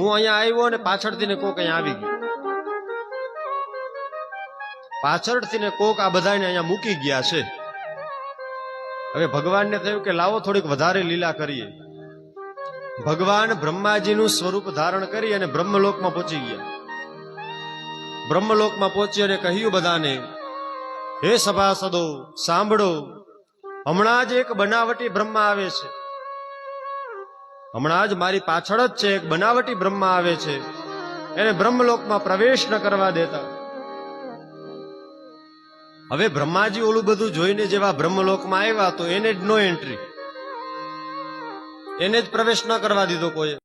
હું અહીંયા આવ્યો અને પાછળથી ને કોક અહીંયા આવી ગયું. પાછળથી ને કોક આ બધાને અહીંયા મૂકી ગયા છે. હવે ભગવાનને થયું કે લાવો થોડીક વધારે લીલા કરીએ. ભગવાન બ્રહ્માજીનું સ્વરૂપ ધારણ કરી અને બ્રહ્મલોકમાં પહોંચી ગયા. બ્રહ્મલોકમાં પહોંચી અને કહ્યું બધાને, હે સભાસદો, સાંભળો. હમણાં જ એક બનાવટી બ્રહ્મા આવે છે. હમણાં જ મારી પાછળ જ છે એક બનાવટી બ્રહ્મા આવે છે. એને બ્રહ્મલોકમાં પ્રવેશ ન કરવા દેતા. હવે બ્રહ્માજી ઓલું બધું જોઈને જેવા બ્રહ્મલોકમાં આવ્યા તો એને જ નો એન્ટ્રી એને જ પ્રવેશ ન કરવા દીધો કોઈ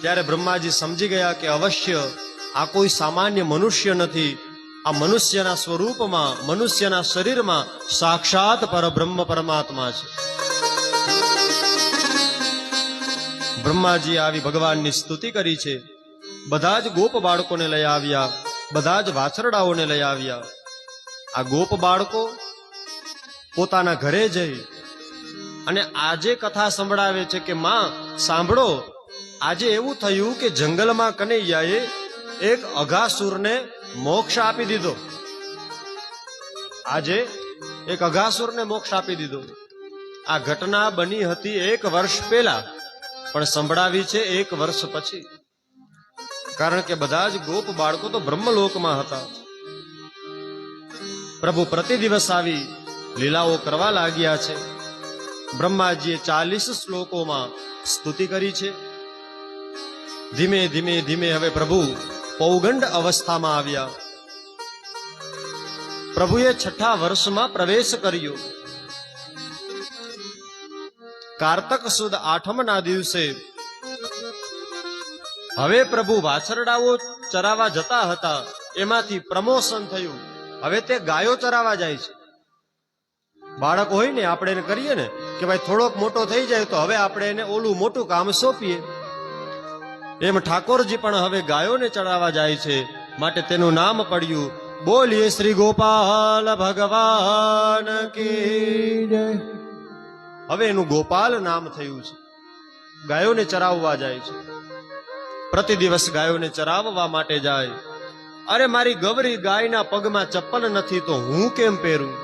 ત્યારે બ્રહ્માજી સમજી ગયા કે અવશ્ય આ કોઈ સામાન્ય મનુષ્ય નથી. આ મનુષ્યના સ્વરૂપમાં, મનુષ્યના શરીરમાં સાક્ષાત પરબ્રહ્મ પરમાત્મા છે. બ્રહ્માજી આવી ભગવાનની સ્તુતિ કરી છે. બધા જ ગોપ બાળકોને લઈ આવ્યા, બધા જ વાછરડાઓને લઈ આવ્યા. આ ગોપ બાળકો પોતાના ઘરે જઈ અને આજે કથા સંભળાવે છે કે, માં, સાંભળો, આજે એવું થયું કે જંગલમાં કનૈયાએ એક અઘાસુરને મોક્ષ આપી દીધો. આજે એક અઘાસુરને મોક્ષ આપી દીધો. આ ઘટના બની હતી એક વર્ષ પહેલા. પણ સંભળાવી છે એક વર્ષ પછી. કારણ કે બધા જ ગોપ બાળકો તો બ્રહ્મલોકમાં હતા. પ્રભુ પ્રતિ દિવસ આવી લીલાઓ કરવા લાગ્યા છે. બ્રહ્માજીએ ચાલીસ શ્લોકોમાં સ્તુતિ કરી છે. ધીમે ધીમે ધીમે હવે પ્રભુ પૌગંડ અવસ્થામાં આવ્યા. પ્રભુએ છઠ્ઠા વર્ષમાં પ્રવેશ કર્યો. કારતક સુદ આઠમના દિવસે. હવે પ્રભુ વાછરડાઓ ચરાવા જતા હતા, એમાંથી પ્રમોશન થયું. હવે તે ગાયો ચરાવા જાય છે. બાળક હોય ને, આપણે એને કરીએ ને, કે ભાઈ થોડોક મોટો થઈ જાય તો હવે આપણે એને ઓલું મોટું કામ સોંપીએ. એમ ઠાકોરજી પણ હવે ગાયોને ચડાવવા જાય છે, માટે તેનું નામ પડ્યું, બોલીએ શ્રી ગોપાલ ભગવાન કી હવે એનું ગોપાલ નામ થયું છે. ગાયોને ચરાવવા જાય છે. પ્રતિ દિવસ ગાયોને ચરાવવા માટે જાય. અરે મારી ગવરી ગાયના પગમાં ચપ્પલ નથી તો હું કેમ પહેરું?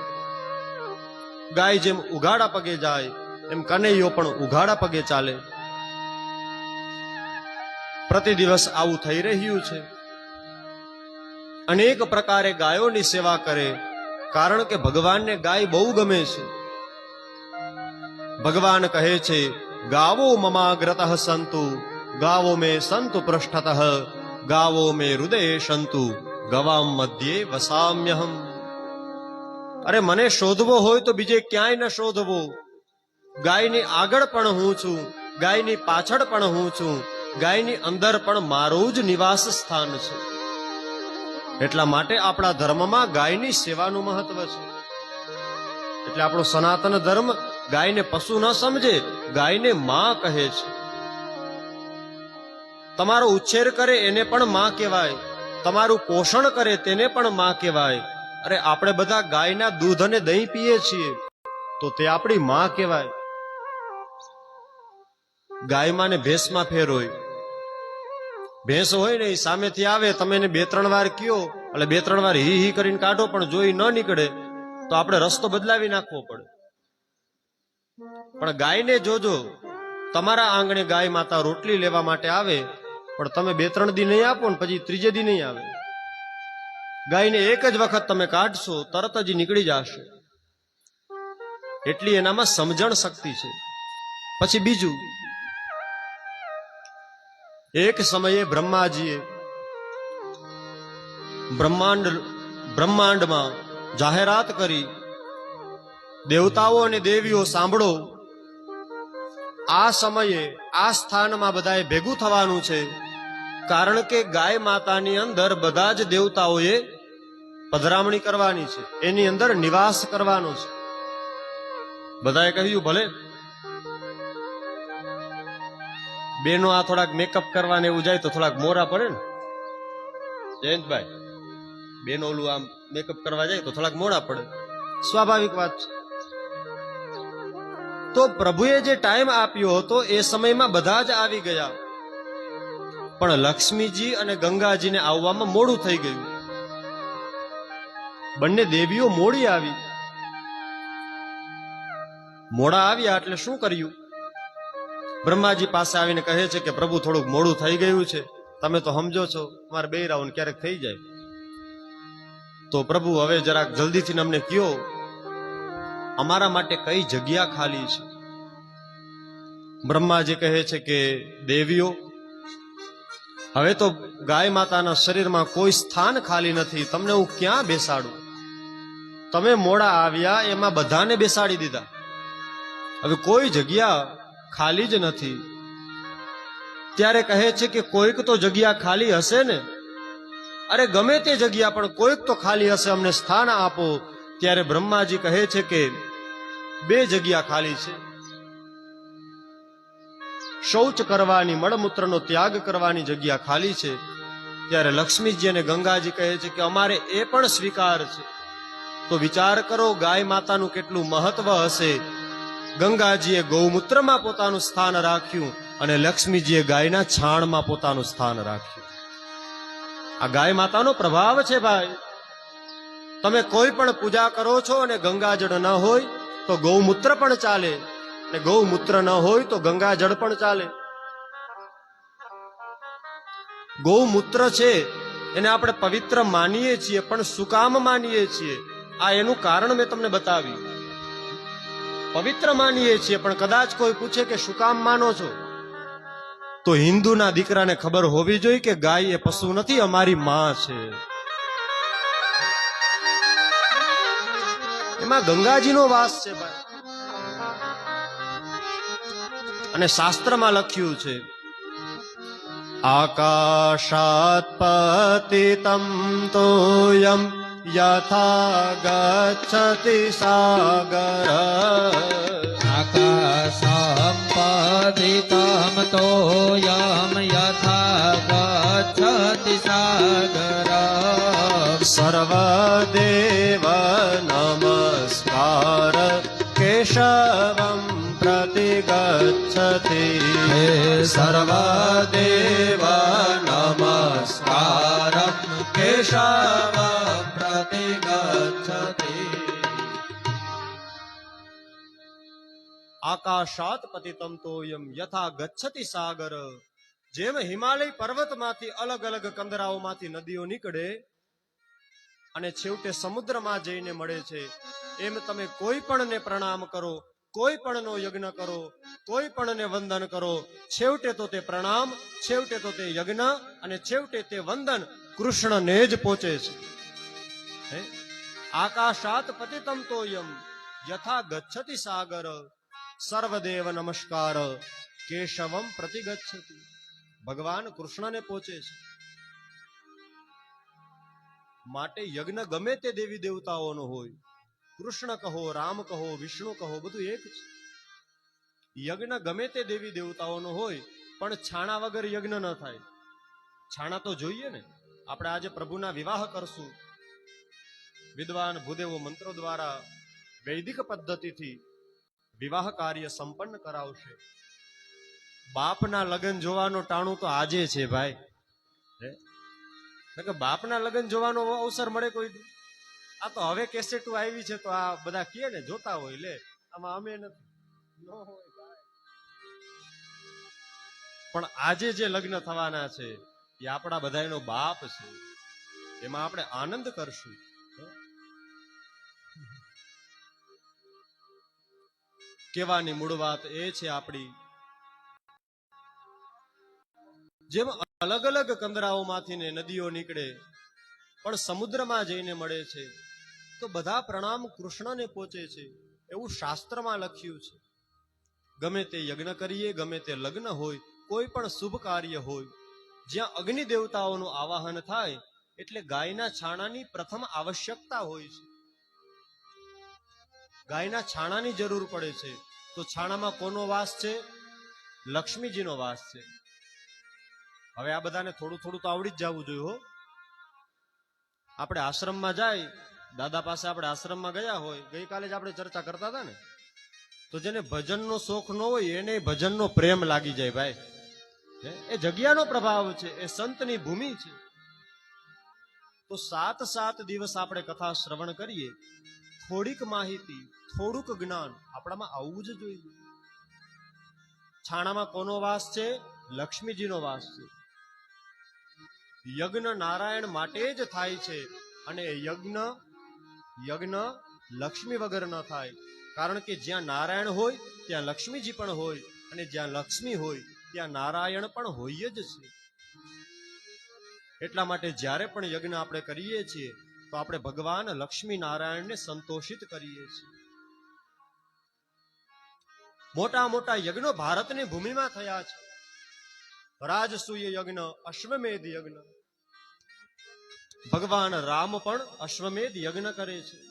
ગાય જેમ ઉઘાડા પગે જાય, એમ કનૈયો પણ ઉઘાડા પગે ચાલે. પ્રતિ દિવસ આવું થઈ રહ્યું છે. અનેક પ્રકારે ગાયોની સેવા કરે, કારણ કે ભગવાનને ગાય બહુ ગમે છે. ભગવાન કહે છે, ગાવો મમાગ્રત સંતુ, ગાવો મે સંતુ પૃષ્ઠતઃ, ગાવો મે હૃદય સંતુ ગવામ મધ્યે વસામ્યહમ અરે મને શોધવો હોય તો બીજે ક્યાંય ન શોધવો. ગાયની આગળ પણ હું છું, ગાયની પાછળ પણ હું છું, ગાયની અંદર પણ મારું જ નિવાસ સ્થાન છે. એટલા માટે આપણા ધર્મમાં ગાયની સેવાનું મહત્વ છે. એટલે આપણો સનાતન ધર્મ ગાયને પશુ ન સમજે, ગાયને માં કહે છે. તમારો ઉછેર કરે એને પણ માં કહેવાય. તમારું પોષણ કરે તેને પણ માં કહેવાય. અરે, આપણે બધા ગાયના દૂધ અને દહીં પીએ છીએ. તો તે આપણી માં કહેવાય. ગાયમાં ને ભેંસમાં ફેર હોય. ભેંસ હોય ને એ સામેથી આવે, તમે એને બે ત્રણ વાર કયો, એટલે બે ત્રણ વાર હી હી કરીને કાઢો પણ જોઈ ન નીકળે. તો આપણે રસ્તો બદલાવી નાખવો પડે. પણ ગાયને જોજો, તમારા આંગણે ગાય માતા રોટલી લેવા માટે આવે, પણ તમે બે ત્રણ દી નહીં આપો ને પછી ત્રીજે દી નહીં આવે. ગાયને એક જ વખત તમે કાઢશો, તરત જ નીકળી જશે. એટલી એનામાં સમજણ શક્તિ છે. પછી બીજું, એક સમયે બ્રહ્માજીએ બ્રહ્માંડ, બ્રહ્માંડમાં જાહેરાત કરી દેવતાઓ અને દેવીઓ સાંભળો. આ સમયે આ સ્થાનમાં બધાએ ભેગું થવાનું છે. કારણ કે ગાય માતાની અંદર બધા જ દેવતાઓએ પધરામણી કરવાની છે. એની અંદર નિવાસ કરવાનો છે. બધાએ કહ્યું, ભલે. બેનો આ થોડાક મેકઅપ કરવાને એવું જાય તો થોડાક મોરા પડે ને. જયંતભાઈ, બેનો ઓલું આમ મેકઅપ કરવા જાય તો થોડાક મોડા પડે. સ્વાભાવિક વાત છે. તો પ્રભુએ જે ટાઈમ આપ્યો હતો એ સમયમાં બધા જ આવી ગયા. પણ લક્ષ્મીજી અને ગંગાજીને આવવામાં મોડું થઈ ગયું. બંને દેવીઓ મોડી આવી. મોડા આવ્યા એટલે શું કર્યું? બ્રહ્માજી પાસે આવીને કહે છે કે, પ્રભુ, થોડુંક મોડું થઈ ગયું છે. તમે તો સમજો છો, મારે બે રાઉન્ડ ક્યારેક થઈ જાય. તો પ્રભુ, હવે જરાક જલ્દીથી અમને કયો. અમારા માટે કઈ જગ્યા ખાલી છે? બ્રહ્માજી કહે છે કે, દેવીઓ, હવે તો ગાય માતાના શરીરમાં કોઈ સ્થાન ખાલી નથી. તમને હું ક્યાં બેસાડું? તમે મોડા આવ્યા, એમાં બધાને બેસાડી દીધા. હવે કોઈ જગ્યા ખાલી જ નથી. ત્યારે કહે છે કે, કોઈક તો જગ્યા ખાલી હશે ને? અરે, ગમે તે જગ્યા, પણ કોઈક તો ખાલી હશે. અમને સ્થાન આપો. ત્યારે બ્રહ્માજી કહે છે કે બે જગ્યા ખાલી છે. શૌચ કરવાની મળમૂત્રનો ત્યાગ કરવાની જગ્યા ખાલી છે. ત્યારે લક્ષ્મીજી અને ગંગાજી કહે છે કે અમારે એ પણ સ્વીકાર છે. તો વિચાર કરો, ગાય માતાનું કેટલું મહત્વ હશે. ગંગાજીએ ગૌમૂત્રમાં પોતાનું સ્થાન રાખ્યું અને લક્ષ્મીજીએ ગાયના છાણમાં પોતાનું સ્થાન રાખ્યું. આ ગાય માતાનો પ્રભાવ છે ભાઈ. તમે કોઈ પણ પૂજા કરો છો અને ગંગાજળ ન હોય તો ગૌમૂત્ર પણ ચાલે. અને ગૌમૂત્ર ન હોય તો ગંગાજળ પણ ચાલે. ગૌમૂત્ર છે, એને આપણે પવિત્ર માનીએ છીએ, પણ સુકામ માનીએ છીએ. આ એનું કારણ મેં તમને બતાવ્યું. પવિત્ર માનીએ છીએ, પણ કદાચ કોઈ પૂછે કે શું કામ માનો છો? તો હિન્દુના દીકરાને ખબર હોવી જોઈએ કે ગાય એ પશુ નથી, અમારી માં છે. એમાં ગંગાજીનો વાસ છે ભાઈ અને શાસ્ત્રમાં લખ્યું છે આકાશાત પતિતમ તોયમ યથા ગચ્છતિ સાગર. આકાશમ્પદિतं તોયમ યથા ગચ્છતિ સાગર. સર્વદેવ પ્રતિ हे હે સર્વદેવ केशव प्रति गच्छति। આકાશાત પતિતમ તોયમ યથા ગચ્છતિ સાગર જેમ હિમાલય પર્વતમાંથી અલગ અલગ કંદરાઓમાંથી નદીઓ નીકળે અને છેવટે સમુદ્રમાં જઈને મળે છે. એમ તમે કોઈ પણને પ્રણામ કરો. કોઈ પણનો યજ્ઞ કરો, કોઈ પણને વંદન કરો. છેવટે તો તે પ્રણામ, છેવટે તો તે યજ્ઞ અને છેવટે તે વંદન કૃષ્ણને જ પહોંચે છે. આકાશાત પતિતમ તોયમ, યથા ગચ્છતિ સાગર. સર્વદેવ નમસ્કાર, કેશવમ પ્રતિગચ્છતિ. ભગવાન કૃષ્ણને પહોંચે છે. માટે યજ્ઞ ગમે તે દેવી દેવતાઓનો હોય કૃષ્ણ કહો, રામ કહો, વિષ્ણુ કહો, બધું એક છે યજ્ઞ ગમે તે દેવી દેવતાઓનો હોય, પણ છાણા વગર યજ્ઞ ન થાય. છાણા તો જોઈએ ને. આપણે આજે પ્રભુના વિવાહ કરશું. વિદ્વાન ભૂદેવો મંત્રો દ્વારા વૈદિક પદ્ધતિથી વિવાહ કાર્ય સંપન્ન કરાવશે. બાપના લગ્ન જોવાનો ટાણું તો આજે છે ભાઈ. બાપના લગ્ન જોવાનો અવસર મળે કોઈ? આ તો હવે કેસેટો આવી છે તો આ બધા કહે ને, જોતા હોય, લે. આમાં અમે નથી. પણ આજે જે લગ્ન થવાના છે, એ આપણા બધાનો બાપ છે. એમાં આપણે આનંદ કરશું. કેવાની મૂળ વાત એ છે આપણી. જેમ અલગ અલગ કંદરાઓમાંથી ને નદીઓ નીકળે, પણ સમુદ્રમાં જઈને મળે છે. તો બધા પ્રણામ કૃષ્ણને પહોંચે છે. એવું શાસ્ત્રમાં લખ્યું છે. ગમે તે યજ્ઞ કરીએ, ગમે તે લગ્ન હોય, કોઈ પણ શુભ કાર્ય હોય, જ્યાં અગ્નિ દેવતાઓનું આવાહન થાય, એટલે ગાયના છાણાની પ્રથમ આવશ્યકતા હોય છે. ગાયના છાણાની જરૂર પડે છે. તો છાણામાં કોનો વાસ છે? લક્ષ્મીજીનો વાસ છે. હવે આ બધાને થોડું થોડું તો આવડી જ જવું જોઈએ હો. આપણે આશ્રમમાં જાય દાદા પાસે આપણે આશ્રમમાં ગયા હોય, ગઈકાલે જ આપણે ચર્ચા કરતા હતા ને. તો જેને ભજનનો શોખ ન હોય, એને ભજનનો પ્રેમ લાગી જાય ભાઈ. એ જગ્યાનો પ્રભાવ છે, એ સંતની ભૂમિ છે. તો સાત સાત દિવસ આપણે કથા શ્રવણ કરીએ. થોડીક માહિતી, થોડુંક જ્ઞાન આપણામાં આવવું જ જોઈએ. છાણામાં કોનો વાસ છે? લક્ષ્મીજીનો વાસ છે. યજ્ઞ નારાયણ માટે જ થાય છે અને યજ્ઞ યજ્ઞ લક્ષ્મી વગર ન થાય. કારણ કે જ્યાં નારાયણ હોય, ત્યાં લક્ષ્મીજી પણ હોય અને જ્યાં લક્ષ્મી હોય, ત્યાં નારાયણ પણ હોય જ છે. એટલા માટે જ્યારે પણ યજ્ઞ આપણે કરીએ છીએ, તો આપણે ભગવાન લક્ષ્મી નારાયણને સંતોષિત કરીએ છીએ. મોટા મોટા યજ્ઞો ભારતની ભૂમિમાં થયા છે. રાજસૂય યજ્ઞ, અશ્વમેધ યજ્ઞ ભગવાન રામ પણ અશ્વમેધ યજ્ઞ કરે છે.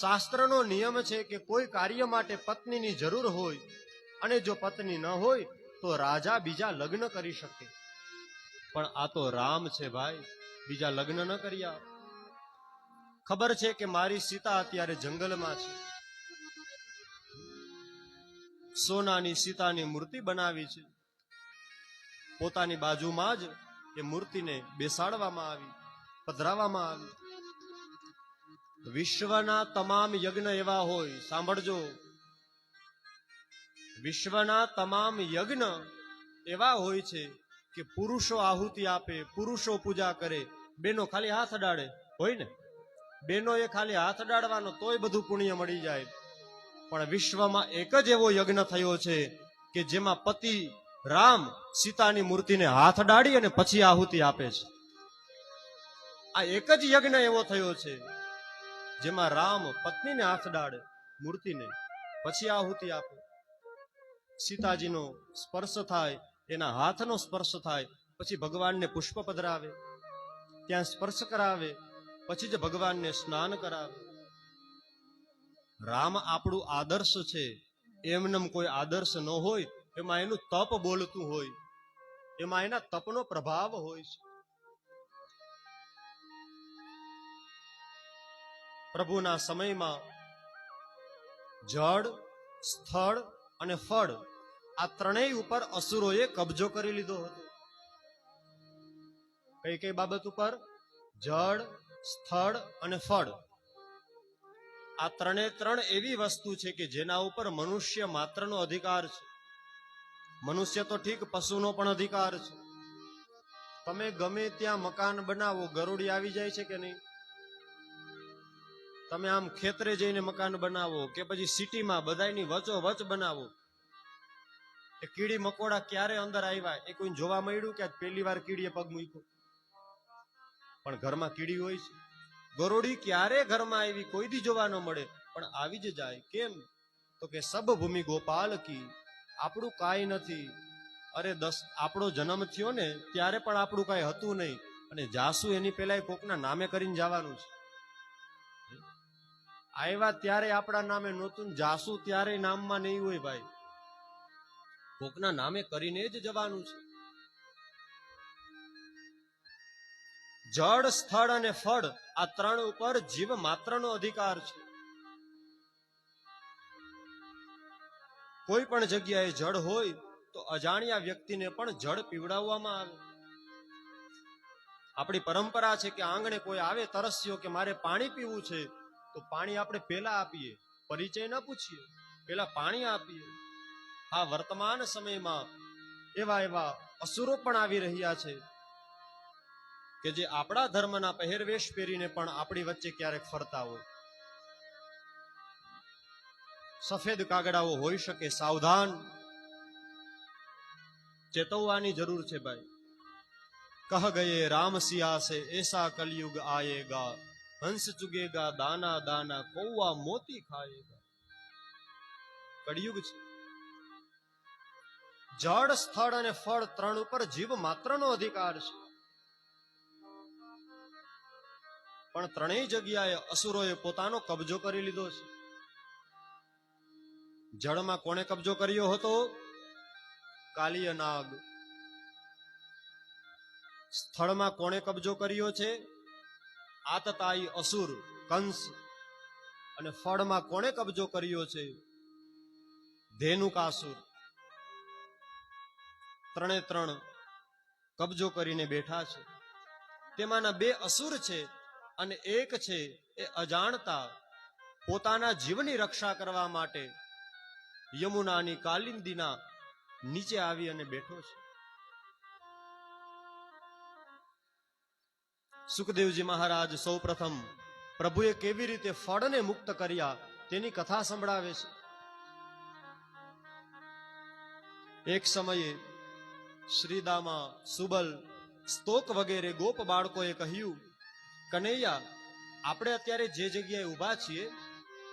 શાસ્ત્રનો નિયમ છે કે કોઈ કાર્ય માટે પત્નીની જરૂર હોય અને જો પત્ની ન હોય તો રાજા બીજા લગ્ન કરી શકે. પણ આ તો રામ છે ભાઈ, બીજા લગ્ન ન કર્યા. ખબર છે કે મારી સીતા અત્યારે જંગલમાં છે. સોનાની સીતાની મૂર્તિ બનાવી છે. પોતાની બાજુમાં જ એ મૂર્તિને બેસાડવામાં આવી, પધરાવવામાં આવી. વિશ્વના તમામ યજ્ઞ એવા હોય, સાંભળજો. વિશ્વના તમામ યજ્ઞ એવા હોય છે કે પુરુષો આહુતિ આપે, પુરુષો પૂજા કરે, બેનો ખાલી હાથ અડાડે, હોય ને? બેનો એ ખાલી હાથ અડાડવાનો તોય બધું પુણ્ય મળી જાય. પણ વિશ્વમાં એક જ એવો યજ્ઞ થયો છે કે જેમાં પતિ રામ સીતાની મૂર્તિને હાથ ડાળી અને પછી આહુતિ આપે છે. આ એક જ યજ્ઞ એવો થયો છે, જેમાં રામ પત્નીને હાથ ડાળે મૂર્તિને પછી આહુતિ આપે. સીતાજીનો સ્પર્શ થાય, એના હાથનો સ્પર્શ થાય, પછી ભગવાનને પુષ્પ પધરાવે. ત્યાં સ્પર્શ કરાવે, પછી જ ભગવાનને સ્નાન કરાવે. રામ આપણું આદર્શ છે, એમનેમ કોઈ આદર્શ ન હોય એમાં એનું તપ બોલતું હોય, એમાં એના તપનો પ્રભાવ હોય છે. પ્રભુના સમયમાં જળ, સ્થળ અને ફળ આ ત્રણેય ઉપર અસુરોએ કબજો કરી લીધો હતો. કઈ કઈ બાબત ઉપર? જળ, સ્થળ અને ફળ. આ ત્રણે ત્રણ એવી વસ્તુ છે કે જેના ઉપર મનુષ્ય માત્રનો અધિકાર છે. મનુષ્ય તો ઠીક પશુનો પણ અધિકાર છે. તમે ગમે ત્યાં મકાન બનાવો ગરોડી આવી જાય છે કે નહીં? તમે આમ ખેતરે જઈને મકાન બનાવો કે પછી સિટીમાં બધાયની વચો વચ બનાવો. એ કીડી મકોડા ક્યારે અંદર આવ્યા? એ કોઈ જોવા મળ્યું કે પહેલી વાર કીડીએ પગ મૂક્યો? પણ ઘરમાં કીડી હોય છે. ગરોડી ક્યારે ઘરમાં આવી? કોઈ દી જોવા ન મળે. પણ આવી જ જાય. કેમ? તો કે સબ ભૂમિ ગોપાલ કી આપણું કાંઈ નથી. અરે દસ, આપણો જન્મ થયો ને, ત્યારે પણ આપણું કાંઈ હતું નહીં. અને જાસુ એની પહેલા કોકના નામે કરીને જવાનું છે. આવ્યા ત્યારે આપણા નામે નહોતું જાસુ ત્યારે નામમાં નહીં હોય ભાઈ. કોકના નામે કરીને જ જવાનું છે. જળ, સ્થળ અને ફળ આ ત્રણ ઉપર જીવ માત્રનો અધિકાર છે. કોઈ પણ જગ્યાએ જળ હોય તો અજાણ્યા વ્યક્તિને પણ જળ પીવડાવવામાં આવે. આપણી પરંપરા છે કે આંગણે કોઈ આવે તરસ્યો કે મારે પાણી પીવું છે, તો પાણી આપણે પેલા આપીએ, પરિચય ન પૂછીએ પેલા પાણી આપીએ. આ વર્તમાન સમયમાં એવા એવા અસુરો પણ આવી રહ્યા છે કે જે આપણા ધર્મના પહેરવેશ પહેરીને પણ આપણી વચ્ચે ક્યારેક ફરતા હોય. સફેદ કાગડાઓ હોઈ શકે, સાવધાન. ચેતવવાની જરૂર છે ભાઈ. કહ ગયે, રામ સિયા એસા કલયુગ આયેગા. હંસ ચુગેગા, દાના દાના, કૌવા મોતી ખાયેગા. કળિયુગ છે. જળ, સ્થળ અને ફળ ત્રણ ઉપર જીવ માત્રનો અધિકાર છે. પણ ત્રણેય જગ્યાએ અસુરોએ પોતાનો કબજો કરી લીધો છે. જળમાં કોણે કબજો કર્યો હતો? કાલિય નાગ સ્થળમાં કોણે કબજો કર્યો છે? આતતાઈ અસુર, કંસ. અને ફળમાં કોણે કબજો કર્યો છે? ધેનુકાસુર. ત્રણે ત્રણ કબજો કરીને બેઠા છે. તેમાંના બે અસુર છે અને એક છે એ અજાણતા પોતાના જીવની રક્ષા કરવા માટે યમુનાની કાલિંદીના નીચે આવી અને બેઠો છે. સુખદેવજી મહારાજ સૌપ્રથમ પ્રભુએ કેવી રીતે ફળને મુક્ત કર્યા તેની કથા સંભળાવે છે. એક સમયે શ્રીદામા સુબલ સ્તોક વગેરે ગોપ બાળકોએ કહ્યું, કનૈયા, આપણે અત્યારે જે જગ્યાએ ઊભા છીએ,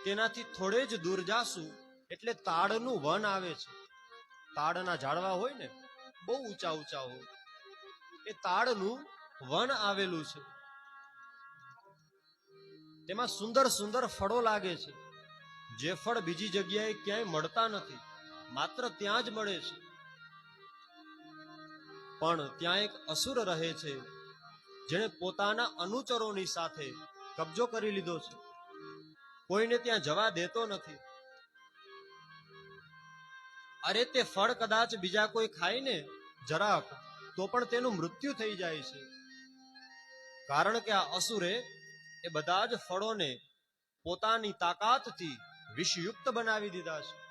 તેનાથી થોડે જ દૂર જાશું. એટલે તાડનું વન આવે છે. તાડના ઝાડવા હોય ને, બહુ ઊંચા ઊંચા હોય. એ તાડનું વન આવેલું છે. તેમાં સુંદર સુંદર ફળો લાગે છે. જે ફળ બીજી જગ્યાએ ક્યાંય મળતા નથી, માત્ર ત્યાં જ મળે છે. પણ ત્યાં એક અસુર રહે છે, જેણે પોતાના અનુચરોની સાથે કબજો કરી લીધો છે. કોઈને ત્યાં જવા દેતો નથી. અરે તે ફળ કદાચ બીજા કોઈ ખાય ને? જરાક, તો પણ તેનું મૃત્યુ થઈ જાય છે. કારણ કે આ અસુરે એ બધા જ ફળોને પોતાની તાકાતથી વિષયુક્ત બનાવી દીધા છે.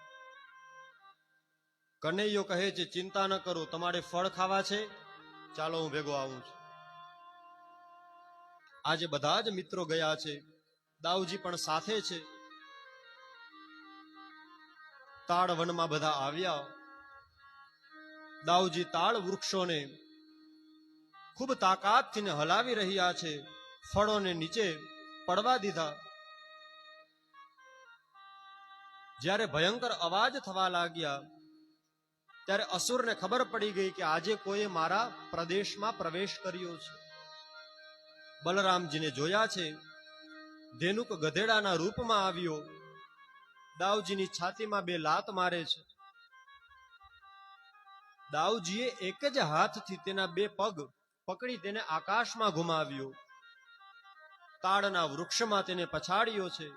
કનૈયો કહે છે, ચિંતા ન કરો, તમારે ફળ ખાવા છે. ચાલો હું ભેગો આવું છું. આજે બધા જ મિત્રો ગયા છે. દાઉજી પણ સાથે છે. તાળ વનમાં બધા આવ્યા. દાઉજી તાળ વૃક્ષોને ખૂબ તાકાતથી હલાવી રહ્યા છે. ફળોને નીચે પડવા દીધા. જ્યારે ભયંકર અવાજ થવા લાગ્યા, ત્યારે અસુરને ખબર પડી ગઈ કે આજે કોઈએ મારા પ્રદેશમાં પ્રવેશ કર્યો છે. બલરામજીને જોયા છે. ધેનુક ગધેડાના રૂપમાં આવ્યો. દાઉજીની છાતીમાં બે લાત મારે છે. દાઉજીએ એક જ હાથથી તેના બે પગ પકડી તેને આકાશમાં ઘુમાવ્યો તાડના વૃક્ષમાં તેને પછાડ્યો છે.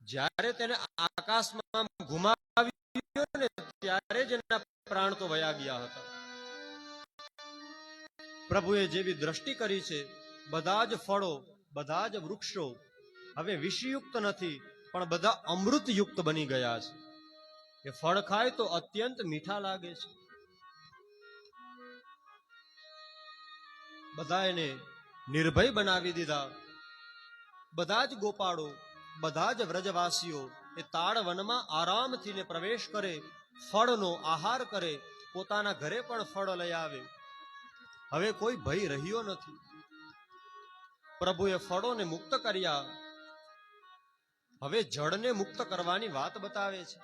જ્યારે તેને આકાશમાં ઘુમાવ્યો ને ત્યારે જ એના પ્રાણ તો વયા ગયા હતા. પ્રભુએ જેવી દ્રષ્ટિ કરી છે, બધા જ ફળો, બધા જ વૃક્ષો હવે વિષયુક્ત નથી, પણ બધા અમૃતયુક્ત બની ગયા છે. એ ફળ ખાય તો અત્યંત મીઠા લાગે છે. બધા એને નિર્ભય બનાવી દીધા. બધા જ ગોપાળો, બધા જ વ્રજવાસીઓ એ તાળ વનમાં આરામથી ને પ્રવેશ કરે, ફળનો આહાર કરે, પોતાના ઘરે પણ ફળ લઈ આવે. હવે કોઈ ભય રહ્યો નથી. પ્રભુએ ફળોને મુક્ત કર્યા હવે જળને મુક્ત કરવાની વાત બતાવે છે.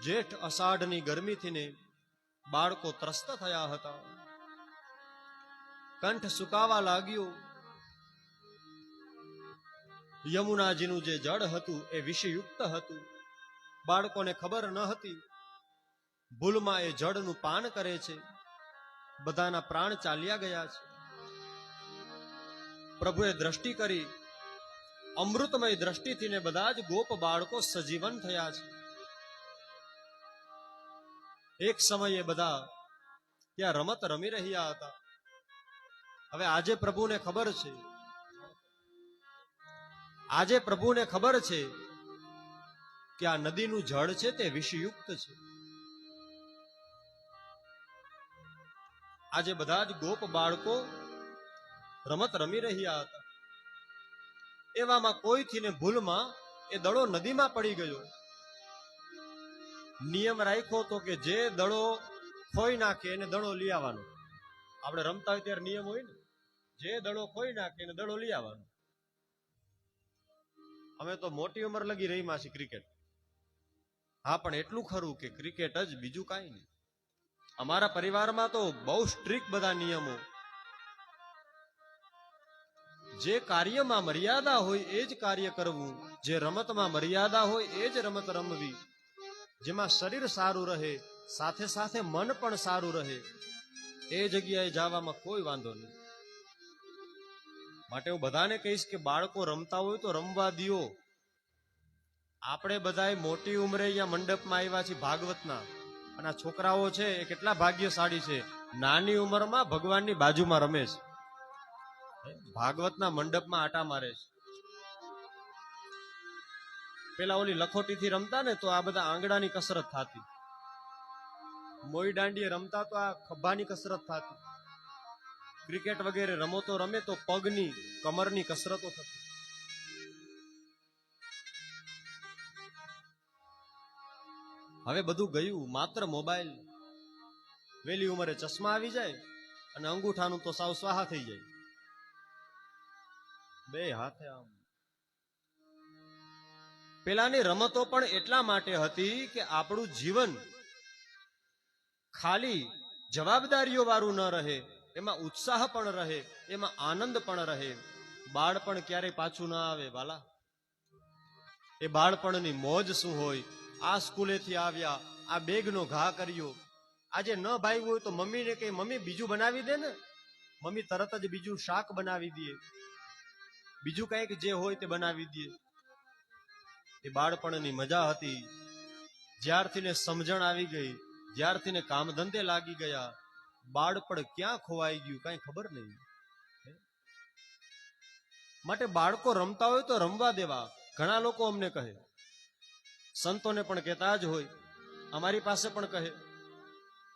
જેઠ અષાઢની ગરમીથી ને બાળકો ત્રસ્ત થયા હતા. કંઠ સુકાવા લાગ્યો. યમુનાજીનું જે જળ હતું એ વિષયુક્ત હતું. બાળકોને ખબર ન હતી. ભૂલમાં એ જળનું પાન કરે છે. બધાના પ્રાણ ચાલ્યા ગયા છે. પ્રભુએ દ્રષ્ટિ કરી અમૃતમય દ્રષ્ટિથી ને બધા જ ગોપ બાળકો સજીવન થયા છે. એક સમયે બધા ત્યાં રમત રમી રહ્યા હતા. હવે આજે પ્રભુને ખબર છે. આજે પ્રભુને ખબર છે કે આ નદીનું જળ છે તે વિષયુક્ત છે. આજે બધા જ ગોપ બાળકો રમત રમી રહ્યા હતા. એવામાં કોઈથી ને ભૂલમાં એ દડો નદીમાં પડી ગયો. નિયમ રાખ્યો તો કે જે દડો ખોઈ નાખે એને દડો લઈ આવવાનો. આપણે રમતા હોય ત્યારે નિયમ હોય ને? જે દડો ખોઈ નાખે એને દડો લઈ આવવાનો. અમે તો મોટી ઉંમર લગી રહીમાં છીએ ક્રિકેટ. હા, પણ એટલું ખરું કે ક્રિકેટ જ બીજું કાંઈ નહીં. અમારા પરિવારમાં તો બહુ સ્ટ્રિક્ટ બધા નિયમો. જે કાર્યમાં મર્યાદા હોય એ જ કાર્ય કરવું. જે રમતમાં મર્યાદા હોય એ જ રમત રમવી. જેમાં શરીર સારું રહે, સાથે સાથે મન પણ સારું રહે, એ જગ્યાએ જવામાં કોઈ વાંધો નહીં. માટે હું બધાને કહીશ કે બાળકો રમતા હોય તો રમવા દિયો. આપણે બધાય મોટી ઉંમરે અહીંયા મંડપમાં આવ્યા છીએ ભાગવતના. અને આ છોકરાઓ છે એ કેટલા ભાગ્યશાળી છે. નાની ઉંમરમાં ભગવાનની બાજુમાં રમે છે. ભાગવતના મંડપમાં આટા મારે છે. પેલા ઓલી લખોટીથી રમતા ને તો આ બધા આંગળાની કસરત થતી. મોઈ દાંડીએ રમતા તો આ ખભાની કસરત થતી. ક્રિકેટ વગેરે રમતો રમે તો પગની, કમરની કસરતો થતી. હવે બધું ગયું, માત્ર મોબાઈલ. વેલી ઉંમરે ચશ્મા આવી જાય અને અંગૂઠાનું તો સાવ સ્વાહા થઈ જાય. બે હાથે આમ. પેલાની રમતો પણ એટલા માટે હતી કે આપણું જીવન ખાલી જવાબદારીઓ વાળું ન રહે, એમાં ઉત્સાહ પણ રહે, એમાં આનંદ પણ રહે. બાળપણ ક્યારેય પાછું ના આવે વાલા એ બાળપણની મોજ શું હોય? આ સ્કૂલેથી આવ્યા, આ બેગનો ઘા કર્યો. આજે ન ભાઈ હોય તો મમ્મીને કહે મમ્મી, બીજું બનાવી દે ને? મમ્મી તરત જ બીજું શાક બનાવી દે. બીજું કંઈક જે હોય તે બનાવી દે એ બાળપણની મજા હતી. જ્યારથી ને સમજણ આવી ગઈ, જ્યારથી ને કામ ધંધે લાગી ગયા, બાળપણ ક્યાં ખોવાઈ ગયું કઈ ખબર નહીં. માટે બાળકો રમતા હોય તો રમવા દેવા. ઘણા લોકો અમને કહે. સંતોને પણ કહેતા જ હોય. અમારી પાસે પણ કહે.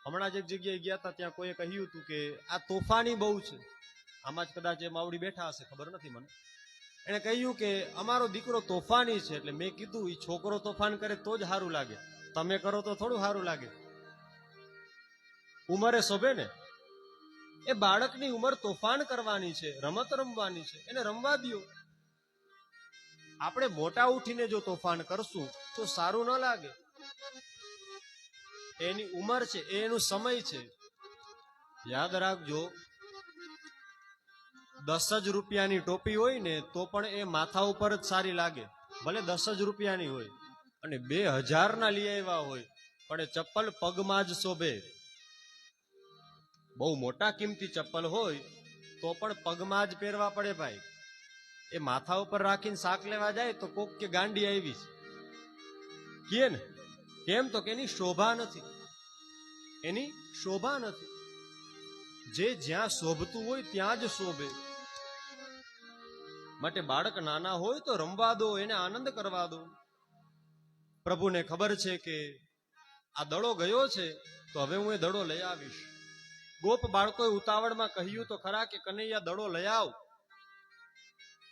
હમણાં જ એક જગ્યાએ ગયા હતા ત્યાં કોઈએ કહ્યું હતું કે આ તોફાની બહુ છે. આમાં જ કદાચ એ માવડી બેઠા હશે, ખબર નથી મને. એને કહ્યું કે, અમારો દીકરો તોફાની છે, એટલે મેં કીધું એ છોકરો તોફાન કરે તો જ સારું લાગે. તમે કરો તો થોડું સારું લાગે. ઉંમરે શોભે ને? એ બાળકની ઉંમર તોફાન કરવાની છે, રમત રમવાની છે, એને રમવા દ્યો. આપણે મોટા ઉઠીને જો તોફાન કરશું, તો સારું ન લાગે. એની ઉંમર છે એનું સમય છે. યાદ રાખજો દસ જ રૂપિયાની ટોપી હોય ને તો પણ એ માથા ઉપર જ સારી લાગે. ભલે દસ જ રૂપિયાની હોય અને બે હજાર ના લઈ આવ્યા હોય, પણ એ ચપ્પલ પગમાં જ શોભે. બહુ મોટા કિંમતી ચપ્પલ હોય તો પણ પગમાં જ પહેરવા પડે ભાઈ. એ માથા ઉપર રાખીને શાક લેવા જાય તો કોક કે ગાંડી આવી છે. કે ને, કેમ તો કે એની શોભા નથી. એની શોભા નથી. જે જ્યાં શોભતું હોય ત્યાં જ શોભે. માટે બાળક નાના હોય તો રમવા દો, એને આનંદ કરવા દો. પ્રભુને ખબર છે કે આ દડો ગયો છે, તો હવે હું એ દડો લઈ આવીશ. ગોપ બાળકોએ ઉતાવળમાં કહ્યું તો ખરા કે કનૈયા દડો લઈ આવ.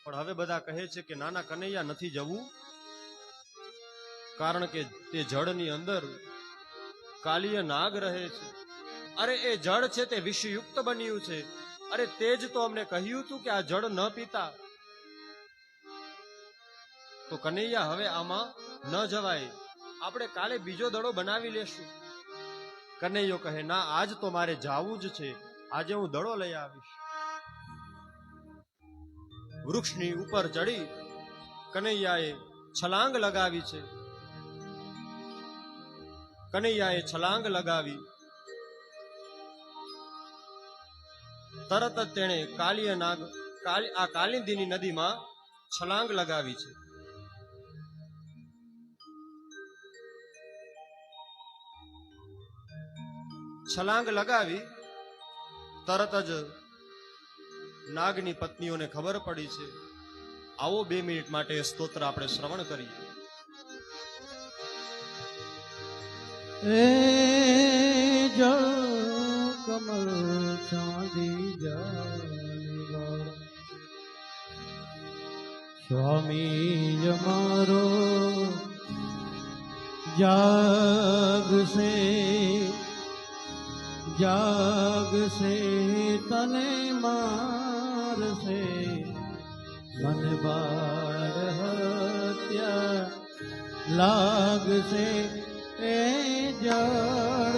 પણ હવે બધા કહે છે કે નાના કનૈયા નથી જવું, કારણ કે તે જળની અંદર કાલીય નાગ રહે છે. અરે એ જળ છે તે વિષયુક્ત બન્યું છે. અરે તે જ તો અમને કહ્યું હતું કે આ જળ ન પીતા. તો કનૈયા હવે આમાં ન જવાય. આપણે કાલે બીજો દડો બનાવી લેશું. કનૈયો કહે, ના, આજ તો મારે જાવું જ છે. આજે હું દડો લઈ આવીશ. વૃક્ષની ઉપર ચડી કનૈયાએ છલાંગ લગાવી છે. કનૈયાએ છલાંગ લગાવી. તરત જ તેણે કાલિય નાગ આ કાલિંદીની નદીમાં છલાંગ લગાવી છે. છલાંગ લગાવી, તરત જ નાગની પત્નીઓને ખબર પડી છે. આવો બે મિનિટ માટે સ્તોત્ર આપણે શ્રવણ કરીએ. ચાંદી સ્વામી જ મારો જાગશે જાગશે તને મારશે મન બાળ હત્યા લાગશે એ જા